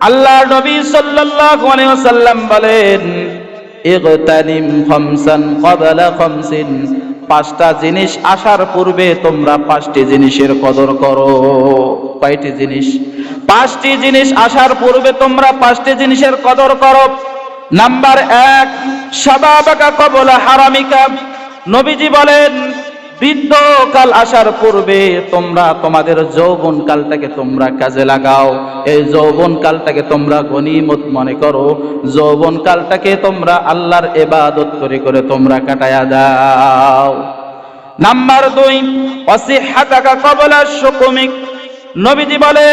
আল্লাহ নবী সাল্লাল্লাহু আলাইহি ওয়াসাল্লাম বলেন, ইগতানিম খামসান ক্বাবলা খামসিন, পাঁচটা জিনিস আসার পূর্বে তোমরা পাঁচটি জিনিসের কদর করো। কয়টি জিনিস? পাঁচটি জিনিস আসার পূর্বে তোমরা পাঁচটি জিনিসের কদর করো। নাম্বার এক শাবাবাকা কবলা হারামিকা। নবীজি বলেন বৃদ্ধকাল আসার পূর্বে তোমরা তোমাদের যৌবন কালটাকে তোমরা কাজে লাগাও। এই যৌবন কালটাকে তোমরা গনিমত মনে করো। যৌবন কালটাকে তোমরা আল্লাহর এবাদত করে করে তোমরা কাটায়া দাও নাম্বার দুই অসি অসিহাতাকা কবলা সুকুমিক। নবীজি বলে,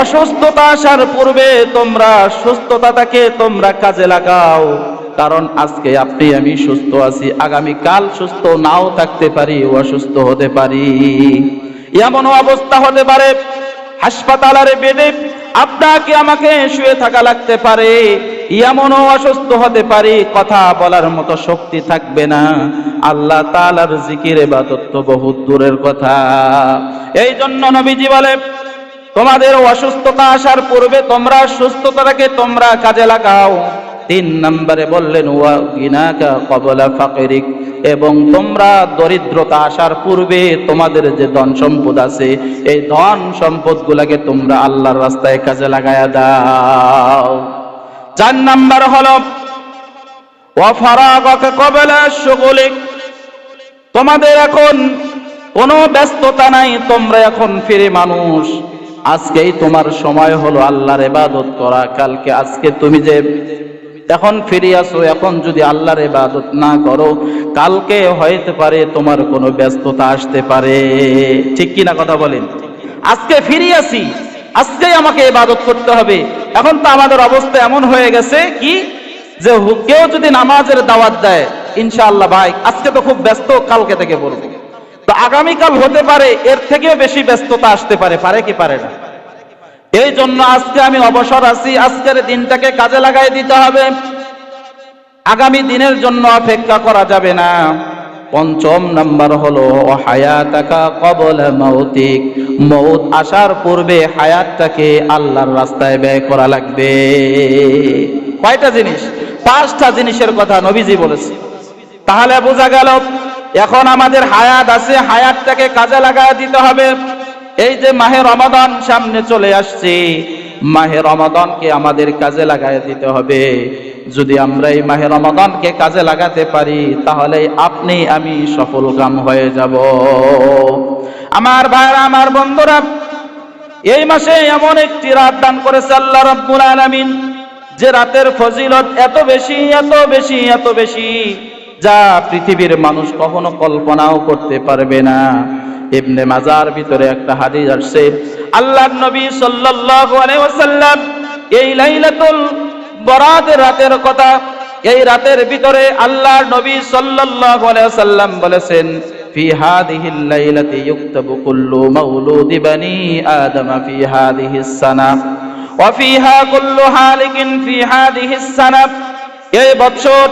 অসুস্থতা আসার পূর্বে তোমরা সুস্থতাটাকে তোমরা কাজে লাগাও। কারণ আজকে আপনি, আমি সুস্থ আছি, আগামী কাল সুস্থ নাও থাকতে পারি, অসুস্থ হতে পারি। এমন অবস্থা হতে পারে, হাসপাতালের বেডে আপনাকে আমাকে শুয়ে থাকা লাগতে পারে, এমনও অসুস্থ হতে পারি, কথা বলার মতো শক্তি থাকবে না। আল্লাহ তালার জিকির এবাদত তো বহুত দূরের কথা। এই জন্য নবীজি বলে তোমাদের অসুস্থতা আসার পূর্বে তোমরা সুস্থতাটাকে তোমরা কাজে লাগাও। তিন নম্বরে বললেন, ওয়া গিনাকা কবলা ফাকিরিক। এবং তোমরা দরিদ্রতা আসার পূর্বে তোমাদের যে ধন সম্পদ আছে, এই ধন সম্পদ গুলাকে তোমরা আল্লাহর রাস্তায় কাজে লাগায়া দাও। চার নাম্বার হলো ওয়াফারাগাকা কবলা শুগুলিক। তোমাদের এখন কোনো ব্যস্ততা নাই, তোমরা এখন ফিরে মানুষ। আজকেই তোমার সময় হলো আল্লাহর ইবাদত করা, কালকে আজকে তুমি যে এখন ফিরে আসো, এখন যদি আল্লাহর ইবাদত না করো, কালকে হইতে পারে তোমার কোনো ব্যস্ততা আসতে পারে। ঠিক কি না কথা বলেন? আজকে ফিরে আসি, আজকেই আমাকে ইবাদত করতে হবে। এখন তো আমাদের অবস্থা এমন হয়ে গেছে কি? যে কেউ যদি নামাজের দাওয়াত দেয়, ইনশাআল্লাহ ভাই, আজকে তো খুব ব্যস্ত, কালকে থেকে বলব। তো আগামীকাল হতে পারে, এর থেকেও বেশি ব্যস্ততা আসতে পারে পারে কি পারে না? এই জন্য আজকে আমি অবসর আছি। আজকের দিনটাকে কাজে লাগাই দিতে হবে। আগামী দিনের জন্য অপেক্ষা করা যাবে না। পঞ্চম নাম্বার হলো হায়াতাকা কবল মৌতিক। মৌত আসার পূর্বে হায়াতটাকে আল্লাহর রাস্তায় ব্যয় করা লাগবে। কয়টা জিনিস? পাঁচটা জিনিসের কথা নবীজি বলেছে তাহলে বোঝা গেল, এখন আমাদের হায়াত আছে, হায়াতটাকে কাজে লাগায় দিতে হবে। এই যে মাহে রমাদান সামনে চলে আসছে, মাহে রমাদানকে আমাদের কাজে লাগায় দিতে হবে। যদি আমরা এই মাহে রমাদানকে কাজে লাগাতে পারি তাহলে আপনি আমি সফল কাম হয়ে যাব। আমার ভাইরা, আমার বন্ধুরা, এই মাসে এমন একটি রাত দান করেছে আল্লাহ রাব্বুল আলামিন। যে রাতের ফজিলত এত বেশি এত বেশি এত বেশি, যা পৃথিবীর মানুষ কখনো কল্পনাও করতে পারবে না। ইবনে মাজার ভিতরে একটা হাদিস আসছে, আল্লাহর নবী সাল্লাল্লাহু আলাইহি ওয়াসাল্লাম এই লাইলাতুল বরাতের রাতের কথা, এই রাতের ভিতরে আল্লাহর নবী সাল্লাল্লাহু আলাইহি ওয়াসাল্লাম বলেছেন, ফি হাদিহিল লাইলাতি ইউক্তাবু কুল্লু মাউলুদি বানি আদম ফি হাদিহিস সানা, ওয়া ফিহা কুল্লু হালিকিন ফি হাদিহিস সানা। এই বছর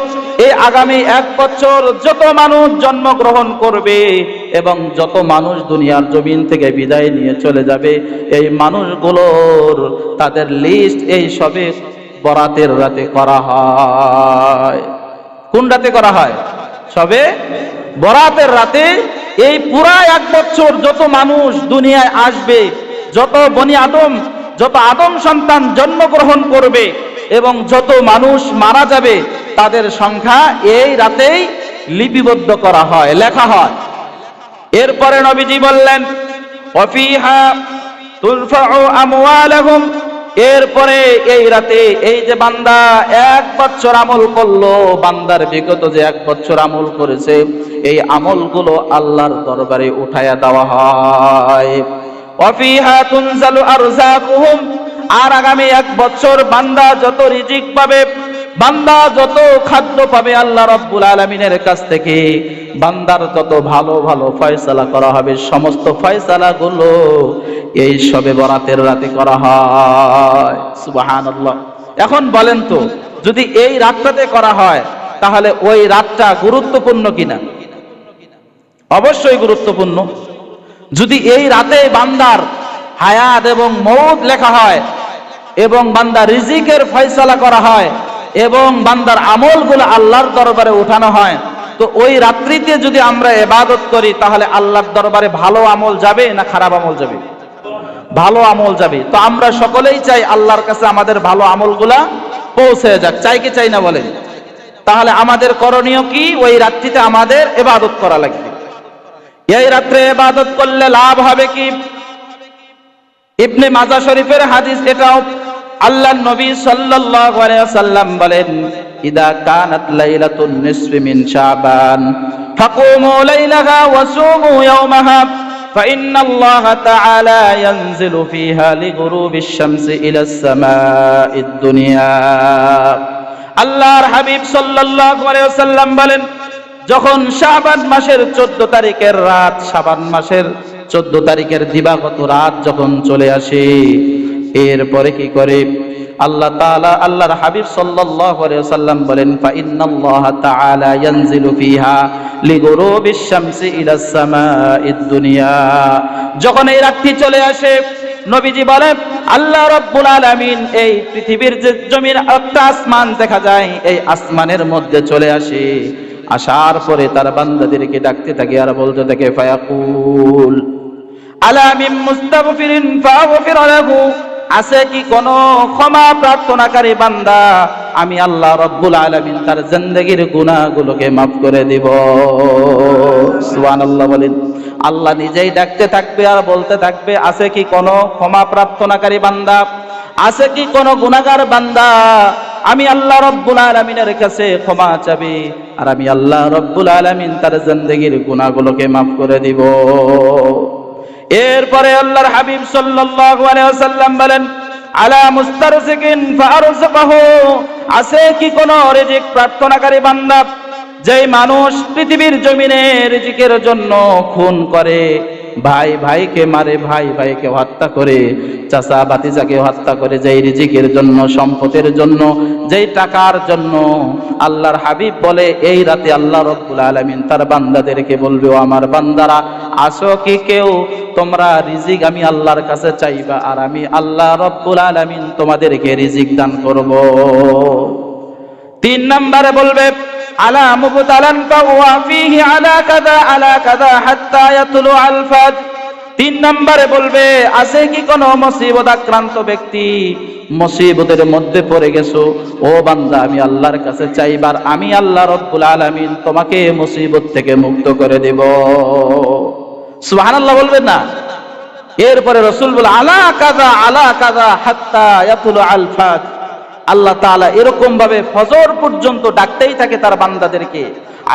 এই আগামী এক বছর যত মানুষ জন্মগ্রহণ করবে এবং যত মানুষ দুনিয়ার জমিন থেকে বিদায় নিয়ে চলে যাবে, এই মানুষগুলোর তাদের লিস্ট এই সবে বরাতের রাতে করা হয়। কোন রাতে করা হয়? সবে বরাতের রাতে। এই পুরা এক বছর যত মানুষ দুনিয়ায় আসবে, যত বনি আদম, যত আদম সন্তান জন্মগ্রহণ করবে এবং যত মানুষ মারা যাবে, তাদের সংখ্যা এই রাতেই লিপিবদ্ধ করা হয়, লেখা হয়। এরপরে নবীজি বললেন অফিহা আমওয়ালাহুম। এরপরে এই রাতে এই যে বান্দা এক বছর আমল করল, বান্দার বিগত যে এক বছর আমল করেছে, এই আমলগুলো আল্লাহর দরবারে উঠায়া দেওয়া হয়। অফিহা তুনজালু আর আগামী এক বছর বান্দা যত রিজিক পাবে বান্দা যত খাদ্য পাবে আল্লাহ রব্বুল আলমিনের কাছ থেকে, বান্দার যত ভালো ভালো ফয়সালা করা হবে। সমস্ত ফয়সালা গুলো এই সবে বরাতের রাতে করা হয়। সুবাহান এখন বলেন তো, যদি এই রাতটাতে করা হয়, তাহলে ওই রাতটা গুরুত্বপূর্ণ কিনা? অবশ্যই গুরুত্বপূর্ণ। যদি এই রাতে বান্দার হায়াত এবং মৌত লেখা হয় এবং বান্দা রিজিকের ফয়সালা করা হয় এবং বান্দার আমলগুলো আল্লাহর দরবারে উঠানো হয়। তো ওই রাত্রিতে যদি আমরা এবাদত করি, তাহলে আল্লাহর দরবারে ভালো আমল যাবে না খারাপ আমল যাবে? ভালো আমল যাবে। তো আমরা সকলেই চাই আল্লাহর কাছে আমাদের ভালো আমলগুলা পৌঁছে যাক। চাই কি, চাই না বলেন? তাহলে আমাদের করণীয় কি? ওই রাত্রিতে আমাদের এবাদত করা লাগবে। এই রাত্রে এবাদত করলে লাভ হবে কি? ইবনে মাজা শরীফের হাদিস এটাও আল্লাহ নবী সাল্লাল্লাহু আলাইহি ওয়াসাল্লাম বলেন ইদা কানাত লাইলাতুন নিসফি মিন শাবান ফাকুমু লাইলাহা ওয়া সুমু ইয়াওমাহা فإن الله تعالى ينزل فيها لغروب الشمس إلى السماء الدنيا আল্লাহর হাবিব সাল্লাল্লাহু আলাইহি ওয়াসাল্লাম বলেন যখন শাবান মাসের 14 তারিখের রাত শাবান মাসের 14 তারিখের দিবাগত রাত যখন চলে আসে এরপরে কি করে? আল্লাহ তাআলা, আল্লাহর হাবিব ওয়াসাল্লাম বলেন যখন এই রাতটি চলে আসে, নবীজি বলেন, আল্লাহ রব্বুল আলামিন এই পৃথিবীর যে জমির একটা আসমান দেখা যায়, এই আসমানের মধ্যে চলে আসে। আসার পরে তার বান্দাদেরকে ডাকতে থাকে আর বলতে থাকে, ফায়াকুল আলা মিন মুস্তাগফিরিন ফাগফির লাহু। আছে কি কোন ক্ষমা প্রার্থনাকারী বান্দা? আমি আল্লাহ রব্বুল আলামিন তার জিন্দেগীর গুনাহগুলোকে মাফ করে দিব। সুবহানাল্লাহ বলেন, আল্লাহ নিজেই ডাকতে থাকবে আর বলতে থাকবে, আছে কি কোন ক্ষমা প্রার্থনাকারী বান্দা? আছে কি কোন গুনাহগার বান্দা? আমি আল্লাহ রব্বুল আলামিনের কাছে ক্ষমা চাবি আর আমি আল্লাহ রব্বুল আলামিন তার জিন্দেগীর গুনাহগুলোকে মাফ করে দিব। এরপরে আল্লাহর হাবিব সাল্লাল্লাহু আলাইহি ওয়াসাল্লাম বলেন, আলা মুস্তারসিকিন ফারজকাহু আছে কি কোন রিজিক প্রার্থনাকারী বান্দা, যেই মানুষ পৃথিবীর জমিনে রিজিকের জন্য খুন করে? ভাই, ভাইকে মারে, ভাই, ভাইকে হত্যা করে। চাচা বাতিজাকে হত্যা করে যেই রিজিকের জন্য, সম্পদের জন্য, যেই টাকার জন্য। আল্লাহর হাবিব বলে, এই রাতে আল্লাহ রব্বুল আলামিন তার বান্দাদেরকে বলবে, ও আমার বান্দারা, আসো কি কেউ? তোমরা রিজিক আমি আল্লাহর কাছে চাইবা, আর আমি আল্লাহ রব্বুল আলামিন তোমাদেরকে রিজিক দান করব। তিন নম্বরে বলবে মুবতালান ফাহুয়া ফীহি আলা কাযা আলা কাযা হাত্তা ইয়াতলু আল ফাজ তিন নম্বরে বলবে, আছে কি কোন মুসিবত আক্রান্ত ব্যক্তি? মুসিবতের মধ্যে পড়ে গেছো? ও বান্দা, আমি আল্লাহর কাছে চাইবার, আমি আল্লাহ রব্বুল আলামিন তোমাকে মুসিবত থেকে মুক্ত করে দেব। সুবহানাল্লাহ বলবেন না? এরপরে রসুল বলে, আলা কাদা আলা কাদা হাত্তা ইয়াতুলু আল্লাহ তাআলা এরকম ভাবে ফজর পর্যন্ত ডাকতেই থাকে তার বান্দাদেরকে।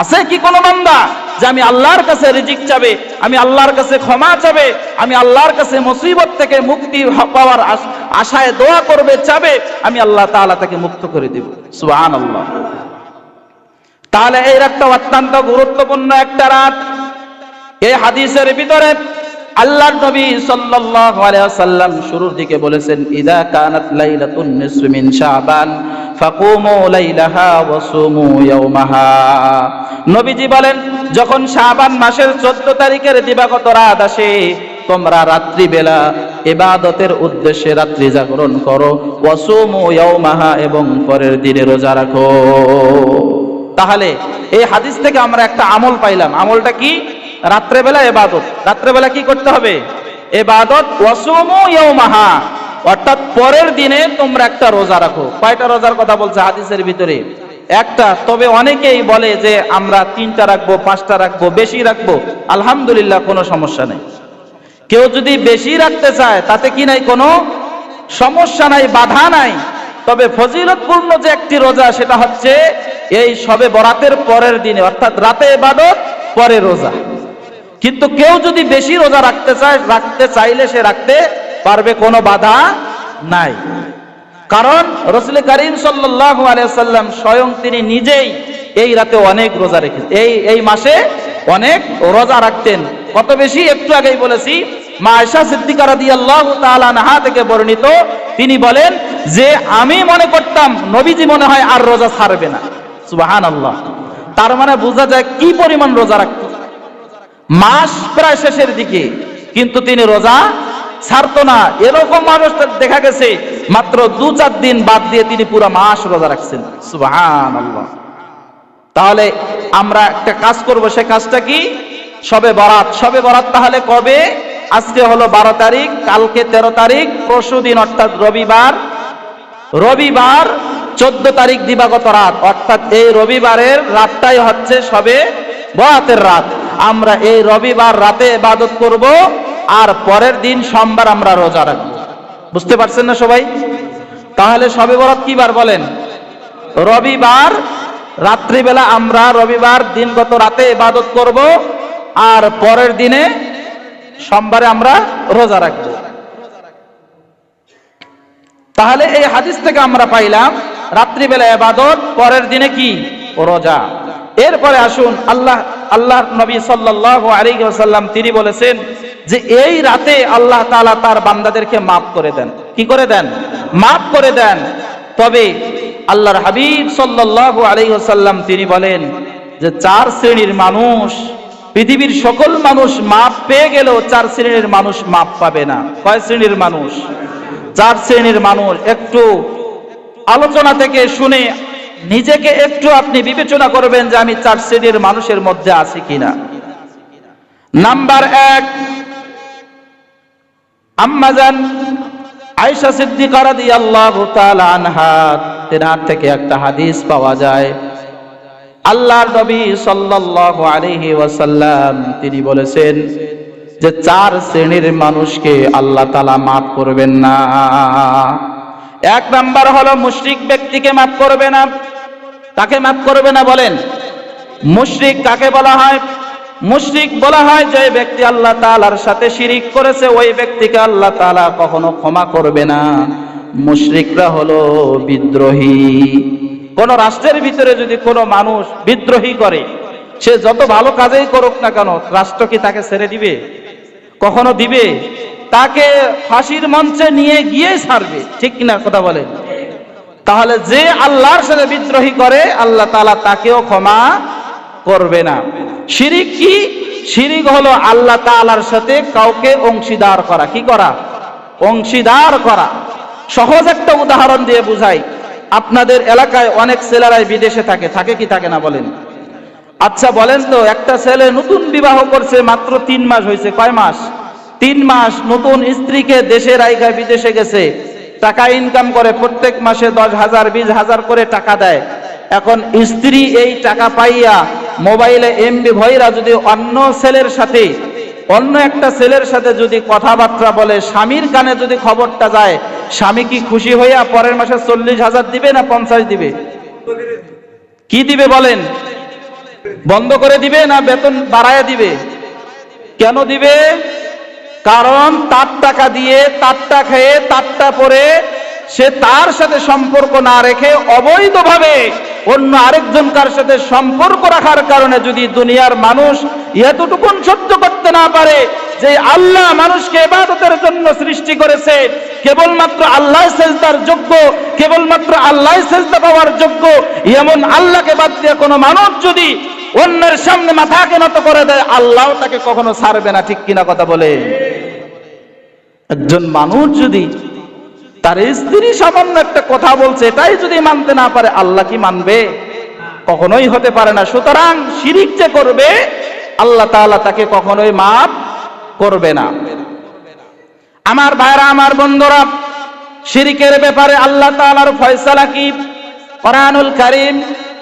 আছে কি কোনো বান্দা যে আমি আল্লাহর কাছে রিজিক চাবে, আমি আল্লাহর কাছে ক্ষমা চাবে, আমি আল্লাহর কাছে মুসিবত থেকে মুক্তি পাওয়ার আশায় দোয়া করবে, চাবে, আমি আল্লাহ তাআলা তাকে মুক্ত করে দেব। সুহান আল্লাহ তাহলে এই রাতটা অত্যন্ত গুরুত্বপূর্ণ একটা রাত। এই হাদিসের ভিতরে আল্লাহর নবী সাল্লাল্লাহু আলাইহি ওয়াসাল্লাম শুরুর দিকে বলেছেন, ইদা কানাত লাইলাতুন নিসফি মিন শাবান, ফাকুমু লাইলাহা ওয়া সুমু ইয়াওমাহা নবীজি বলেন, যখন শাবান মাসের 14 তারিখের দিবাগত রাত আসে, তোমরা রাত্রি বেলা ইবাদতের উদ্দেশ্যে রাত্রি জাগরণ করো, ওয়া সুমু ইয়াওমাহা এবং পরের দিনে রোজা রাখো। তাহলে এই হাদিস থেকে আমরা একটা আমল পাইলাম। আমলটা কি? রাত্রেবেলা এবাদত। রাত্রেবেলা কি করতে হবে? এবাদত। ইয়াউমাহা অর্থাৎ পরের দিনে তোমরা একটা রোজা রাখো। কয়টা রোজার কথা বলছে হাদিসের ভিতরে? একটা। তবে অনেকেই বলে যে আমরা তিনটা রাখব, পাঁচটা রাখব, বেশি রাখব। আলহামদুলিল্লাহ, কোনো সমস্যা নেই। কেউ যদি বেশি রাখতে চায়, তাতে কি নাই কোনো সমস্যা নাই, বাধা নাই। তবে ফজিলতপূর্ণ যে একটি রোজা, সেটা হচ্ছে এই সবে বরাতের পরের দিনে, অর্থাৎ রাতে ইবাদত পরে রোজা। কিন্তু কেউ যদি বেশি রোজা রাখতে চায়, রাখতে চাইলে সে রাখতে পারবে, কোনো বাধা নাই। কারণ রসুল করিম সাল্লাল্লাহু আলাইহি সাল্লাম স্বয়ং তিনি নিজেই এই রাতে অনেক রোজা রেখেছেন এই এই মাসে অনেক রোজা রাখতেন। কত বেশি? একটু আগেই বলেছি, মা আয়সা সিদ্দিকা তাআলা নাহা থেকে বর্ণিত। তিনি বলেন যে, আমি মনে করতাম নবীজি মনে হয় আর রোজা ছাড়বে না। সুবাহান আল্লাহ তার মানে বোঝা যায় কি পরিমাণ রোজা রাখত মাস প্রায় শেষের দিকে। কিন্তু তিনি রোজা ছাড়তো না। এরকম মানুষ দেখা গেছে, মাত্র দু চার দিন বাদ দিয়ে তিনি পুরো মাস রোজা রাখছেন। সুবহানাল্লাহ। তাহলে আমরা একটা কাজ করব, সে কাজটা কি? সবে বরাত। সবে বরাত তাহলে কবে? আজকে হলো বারো তারিখ, কালকে তেরো তারিখ, পরশু দিন, অর্থাৎ রবিবার। রবিবার চোদ্দ তারিখ দিবাগত রাত। অর্থাৎ এই রবিবারের রাতটাই হচ্ছে সবে বরাতের রাত। আমরা এই রবিবার রাতে ইবাদত করব, আর পরের দিন সোমবার আমরা রোজা রাখব। বুঝতে পারছেন না সবাই? তাহলে সবে বরাত কি বার বলেন? রবিবার, রাত্রিবেলা আমরা রবিবার দিনগত রাতে ইবাদত করব, আর পরের দিনে সোমবারে আমরা রোজা রাখব। তাহলে এই হাদিস থেকে আমরা পাইলাম, রাত্রিবেলা ইবাদত, পরের দিনে কি? রোজা। এরপরে আসুন, আল্লাহ আল্লাহ নবী আলাইহি তিনি বলেছেন যে এই রাতে আল্লাহ তাআলা তার বান্দাদেরকে মাফ করে দেন। কি করে দেন? মাফ করে দেন। তবে আল্লাহর হাবিব সাল্লাল্লাহু আলাইহি ওয়াসাল্লাম তিনি বলেন যে চার শ্রেণির মানুষ, পৃথিবীর সকল মানুষ মাপ পেয়ে গেলেও চার শ্রেণির মানুষ মাপ পাবে না। কয় শ্রেণির মানুষ? চার শ্রেণির মানুষ। একটু আলোচনা থেকে শুনে নিজেকে একটু আপনি বিবেচনা করবেন যে আমি চার শ্রেণির মানুষের মধ্যে আছি কিনা। নাম্বার এক আম্মাজান আয়েশা সিদ্দিকা রাদিয়াল্লাহু তাআলা আনহা, তেনার থেকে একটা হাদিস পাওয়া যায়। আল্লাহর নবী সাল্লাল্লাহু আলাইহি ওয়াসাল্লাম, তিনি বলেছেন যে চার শ্রেণির মানুষকে আল্লাহ তাআলা মাফ করবেন না। এক নাম্বার হলো মুশরিক ব্যক্তিকে মাফ করবে না। তাকে মাফ করবে না বলেন? মুশরিক কাকে বলা হয়? মুশরিক বলা হয় যে ব্যক্তি আল্লাহ তালার সাথে শিরিক করেছে, ওই ব্যক্তিকে আল্লাহ তালা কখনো ক্ষমা করবে না। মুশরিকরা হলো বিদ্রোহী। কোন রাষ্ট্রের ভিতরে যদি কোনো মানুষ বিদ্রোহী করে, সে যত ভালো কাজেই করুক না কেন, রাষ্ট্র কি তাকে ছেড়ে দিবে? কখনো দিবে? তাকে ফাঁসির মঞ্চে নিয়ে গিয়ে ছাড়বে। ঠিক কিনা কথা বলেন? তাহলে যে আল্লাহর সাথে বিদ্রোহী করে, আল্লাহ তালা তাকেও ক্ষমা করবে না। শিরিক কি? শিরিক হলো আল্লাহ তাআলার সাথে কাউকে অংশীদার করা। কি করা? অংশীদার করা। সহজ একটা উদাহরণ দিয়ে বুঝাই। আপনাদের এলাকায় অনেক ছেলেরাই বিদেশে থাকে। থাকে কি থাকে না বলেন? আচ্ছা বলেন তো, একটা ছেলে নতুন বিবাহ করছে মাত্র তিন মাস হয়েছে। কয় মাস? তিন মাস নতুন স্ত্রীকে দেশের আইগায় বিদেশে গেছে। টাকা ইনকাম করে প্রত্যেক মাসে দশ হাজার, বিশ হাজার করে টাকা দেয়। এখন স্ত্রী এই টাকা পাইয়া মোবাইলে এমবি ভৈরা যদি অন্য ছেলের সাথে, অন্য একটা ছেলের সাথে যদি কথাবার্তা বলে, স্বামীর কানে যদি খবরটা যায়, স্বামী কি খুশি হইয়া পরের মাসে চল্লিশ হাজার দিবে না পঞ্চাশ দিবে? কি দিবে বলেন? বন্ধ করে দিবে না বেতন বাড়ায় দিবে? কেন দিবে? কারণ তার টাকা দিয়ে তারটা খেয়ে তারটা পরে সে তার সাথে সম্পর্ক না রেখে অবৈধভাবে অন্য আরেকজনকার সাথে সম্পর্ক রাখার কারণে যদি দুনিয়ার মানুষ এতটুকুন সহ্য করতে না পারে যে আল্লাহ মানুষকে ইবাদতের জন্য সৃষ্টি করেছে, কেবলমাত্র আল্লাহ সেজদার যোগ্য, কেবলমাত্র আল্লাহ সেজদা পাওয়ার যোগ্য, এমন আল্লাহকে বাদ দিয়ে কোনো মানুষ যদি অন্যের সামনে মাথাকে নত করে দেয়, আল্লাহ তাকে কখনো ছাড়বে না, ঠিক কিনা কথা বলে? একজন মানুষ যদি তার স্ত্রী সামান্য একটা কথা বলছে, এটাই যদি মানতে না পারে, আল্লাহ কি মানবে? কখনোই হতে পারে না। সুতরাং শিরিক যে করবে, আল্লাহ তাআলা তাকে কখনোই মাফ করবে না। আমার ভাইরা, আমার বন্ধুরা, শিরিকের ব্যাপারে আল্লাহ তাআলার ফয়সালা কি? কোরআনুল কারীম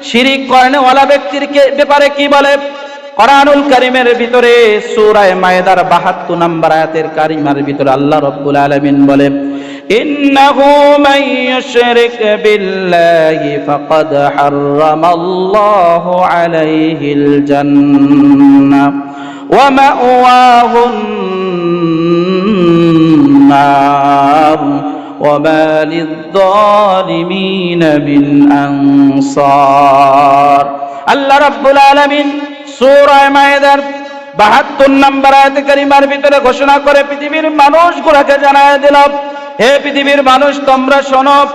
শিরিক করেন ওয়ালা ব্যক্তির ব্যাপারে কি বলে? কোরআনুল কারীমের ভিতরে সূরা মায়েদার 72 নম্বর আয়াতের কারিমার ভিতরে আল্লাহ রাব্বুল আলামিন বলে ইন্নাহু মান ইউশরিক বিল্লাহি ফাকাদ হারামাল্লাহু আলাইহিল জান্নাহ ওয়া মাওয়াহুন النار وما للظالمين من أنصار আল্লাহ রাব্বুল আলামিন সূরা মায়েদার 72 নম্বর আয়াত কারিমার ভিতরে ঘোষণা করে পৃথিবীর মানুষগুলোকে জানায় দিল, হে পৃথিবীর মানুষ, তোমরা শোনো,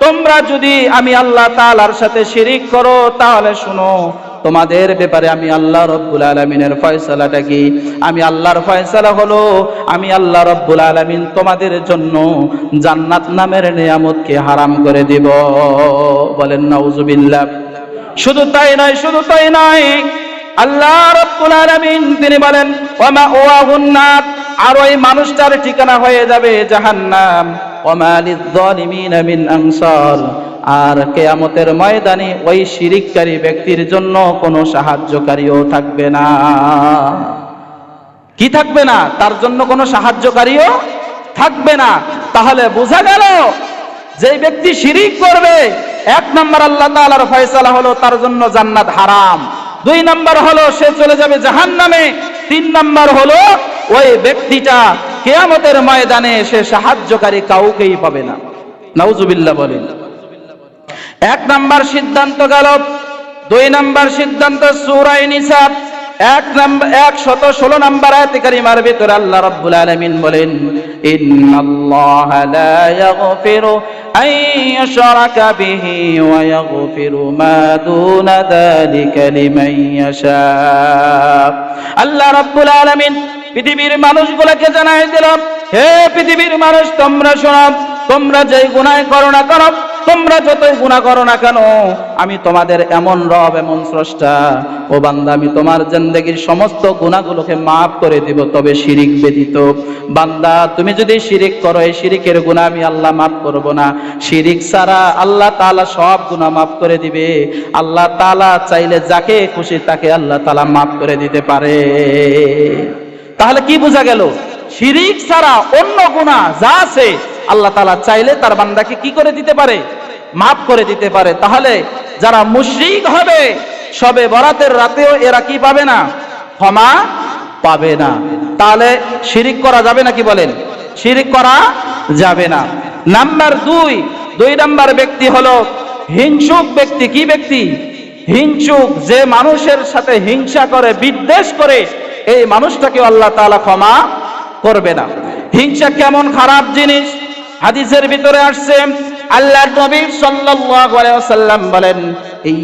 তোমরা যদি আমি আল্লাহ তাআলার সাথে শিরিক করো, তাহলে শোনো, তোমাদের ব্যাপারে আমি আল্লাহ রব্বুল আলমিনের ফয়সালাটা কি? আমি আল্লাহর ফয়সালা হলো, আমি আল্লাহ রব্বুল আলমিন তোমাদের জন্য জান্নাত নামের নিয়ামতকে হারাম করে দিব। বলেন, নাউজুবিল্লাহ। শুধু তাই নয়, শুধু তাই নয়। আল্লাহ রব্বুল আলামিন তিনি বলেন ওমা ওয়াহুন নার আর ওই মানুষটার ঠিকানা হয়ে যাবে জাহান্নাম। ওমা লিয-যালিমিন মিন আনসার আর কেয়ামতের ময়দানে ওই শিরিককারী ব্যক্তির জন্য কোনো সাহায্যকারীও থাকবে না। কি থাকবে না? তার জন্য কোনো সাহায্যকারীও থাকবে না। তাহলে বোঝা গেল যে ব্যক্তি শিরিক করবে এক নম্বর আল্লাহ তালার ফয়সালা হলো তার জন্য জান্নাত হারাম। দুই নম্বর হলো সে চলে যাবে জাহান নামে তিন নম্বর হলো ওই ব্যক্তিটা কেয়ামতের ময়দানে সে সাহায্যকারী কাউকেই পাবে না। নাউজুবিল্লাহ বলেন। এক নম্বর সিদ্ধান্ত গেল। দুই নম্বর সিদ্ধান্ত সুরাই নিসাব এক নাম্বার এক শত ষোলো নাম্বার আয়াতে কারিমার ভিতরে আল্লাহ রাব্বুল আলামিন বলেন, ইন্নাল্লাহ লা ইয়াগফিরু আন ইউশরাকা বিহি ওয়া ইয়াগফিরু মা দুনা যালিকা লিমান ইয়াশা। আল্লাহ রাব্বুল আলামিন পৃথিবীর মানুষগুলোকে জানাই দিল, হে পৃথিবীর মানুষ, তোমরা শোনো, তোমরা যেই গুনাহ করো না করো তোমরা যতই গুণা করো না কেন, আমি তোমাদের এমন রব, এমন স্রষ্টা। ও বান্দা, আমি তোমার জিন্দগির সমস্ত গুণাগুলোকে মাফ করে দিব, তবে শিরিক ব্যতীত। বান্দা, তুমি যদি শিরিক করো, এই শিরিকের গুণা আমি আল্লাহ মাফ করব না। শিরিক ছাড়া আল্লাহ তাআলা সব গুণা মাফ করে দিবে। আল্লাহ তাআলা চাইলে যাকে খুশি তাকে আল্লাহ তাআলা মাফ করে দিতে পারে। তাহলে কি বোঝা গেল? শিরিক ছাড়া অন্য গুণা যা আছে আল্লাহ তালা চাইলে তার বান্দাকে কি করে দিতে পারে? মাফ করে দিতে পারে। তাহলে যারা মুশরিক হবে, সবে বরাতের রাতেও এরা কি পাবে না? ক্ষমা পাবে না। তাহলে শিরিক করা যাবে না কি বলেন? শিরিক করা যাবে না। নাম্বার দুই দুই নাম্বার ব্যক্তি হলো হিংসুক ব্যক্তি। কি ব্যক্তি? হিংসুক, যে মানুষের সাথে হিংসা করে, বিদ্বেষ করে, এই মানুষটাকে আল্লাহ তাআলা ক্ষমা করবে না। হিংসা কেমন খারাপ জিনিস? হাদিসের ভিতরে আসছে আল্লাহ নবী সাল্লাল্লাহু আলাইহি ওয়াসাল্লাম বলেন,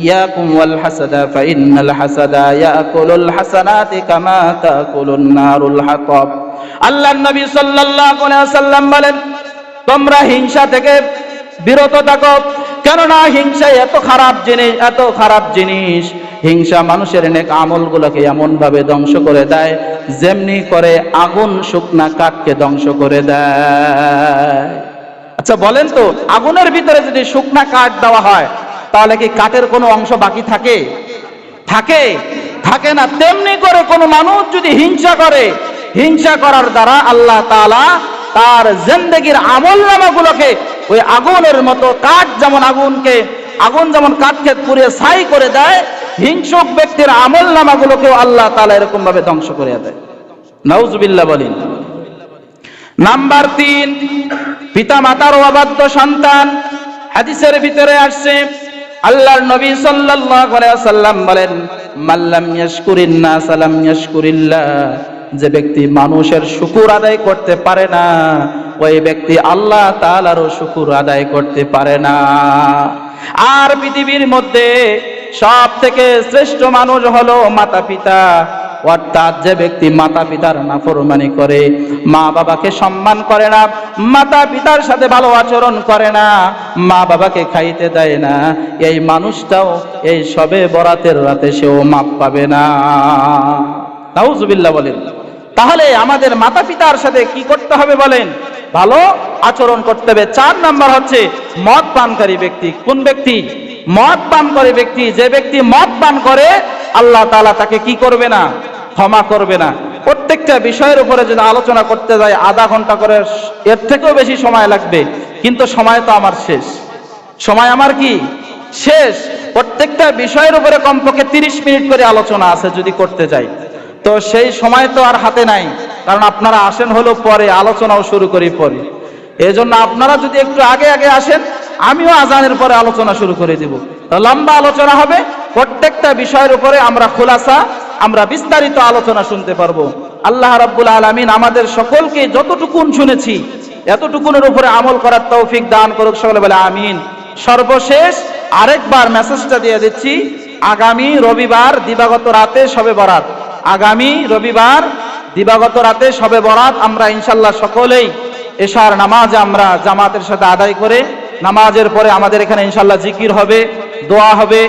ইয়াকুম ওয়াল হাসাদা ফা ইন্নাল হাসাদা ইয়াকুলুল হাসানাতি কামা তাকুলুন নারুল হাতাব আল্লাহ নবী সাল্লাল্লাহু আলাইহি ওয়াসাল্লাম বলেন, তোমরা হিংসা থেকে বিরত থাকো, কেননা হিংসা এত খারাপ জিনিস, এত খারাপ জিনিস হিংসা মানুষের নেক আমলগুলোকে এমন ভাবে ধ্বংস করে দেয়, যেমনি করে আগুন শুকনা কাঠকে ধ্বংস করে দেয়। আচ্ছা বলেন তো, আগুনের ভিতরে যদি শুকনা কাঠ দেওয়া হয়, তাহলে কি কাঠের কোনো অংশ বাকি থাকে? থাকে। থাকে না, তেমনি করে কোনো মানুষ যদি হিংসা করে, হিংসা করার দ্বারা আল্লাহ তাআলা তার জিন্দেগির আমল নামাগুলোকে ওই আগুনের মতো কাঠ যেমন আগুনকে, আগুন যেমন কাঠকে পুড়িয়ে ছাই করে দেয় হিংসুক ব্যক্তির আমল নামাগুলোকেও আল্লাহ তালা এরকম ভাবে ধ্বংস করে দেয়। নাউজুবিল্লাহ বলেন। নাম্বার তিন পিতা মাতার অবাধ্য সন্তান। হাদিসের ভিতরে আসছে, আল্লাহর নবী সাল্লাল্লাহু আলাইহি ওয়াসাল্লাম বলেন মাল্লাম ইয়াশকুরিন নাস লাম ইয়াশকুরিল্লাহ। যে ব্যক্তি মানুষের শুকুর আদায় করতে পারে না, ওই ব্যক্তি আল্লাহ তাআলারও শুকুর আদায় করতে পারে না। আর পৃথিবীর মধ্যে সব থেকে শ্রেষ্ঠ মানুষ হলো মাতা পিতা অর্থাৎ যে ব্যক্তি মাতা পিতার না নাফরমানি করে মা বাবাকে সম্মান করে না মাতা পিতার সাথে ভালো আচরণ করে না মা বাবাকে খাইতে দেয় না, এই মানুষটাও এই সবে বরাতের রাতে সেও মাপ পাবে না। নাউজুবিল্লাহ বলেন। তাহলে আমাদের মাতা পিতার সাথে কি করতে হবে বলেন? ভালো আচরণ করতে হবে। চার নাম্বার হচ্ছে মদ পানকারী ব্যক্তি। কোন ব্যক্তি? মদ পান করে ব্যক্তি, যে ব্যক্তি মদ পান করে, আল্লাহ তাআলা তাকে কি করবে না? ক্ষমা করবে না। প্রত্যেকটা বিষয়ের উপরে যদি আলোচনা করতে যায় আধা ঘণ্টা করে এর থেকেও বেশি সময় লাগবে। কিন্তু সময় তো আমার শেষ। সময় আমার কি? শেষ। প্রত্যেকটা বিষয়ের উপরে কমপক্ষে তিরিশ মিনিট করে আলোচনা আছে যদি করতে যাই। তো সেই সময় তো আর হাতে নাই। কারণ আপনারা আসেন হলো পরে, আলোচনাও শুরু করি পরে। এই জন্য আপনারা যদি একটু আগে আগে আসেন আমিও আজানের পরে আলোচনা শুরু করে দিব। লম্বা আলোচনা হবে, প্রত্যেকটা বিষয়ের উপরে আমরা খোলাসা, আমরা বিস্তারিত আলোচনা শুনতে পারব। আল্লাহ রাব্বুল আলামিন আমাদের সকলকে যতটুকুন শুনেছি, এতটুকুনের উপরে আমল করার তৌফিক দান করুক, সকলে বলে আমিন। সর্বশেষ আরেকবার মেসেজটা দিয়ে দিচ্ছি, আগামী রবিবার দিবাগত রাতে সবে বরাত। আগামী রবিবার দিবাগত রাতে সবে বরাত আমরা ইনশাল্লাহ সকলেই এশার নামাজ আমরা জামাতের সাথে আদায় করে নামাজের পরে আমাদের এখানে ইনশাল্লাহ জিকির হবে দোয়া হবে।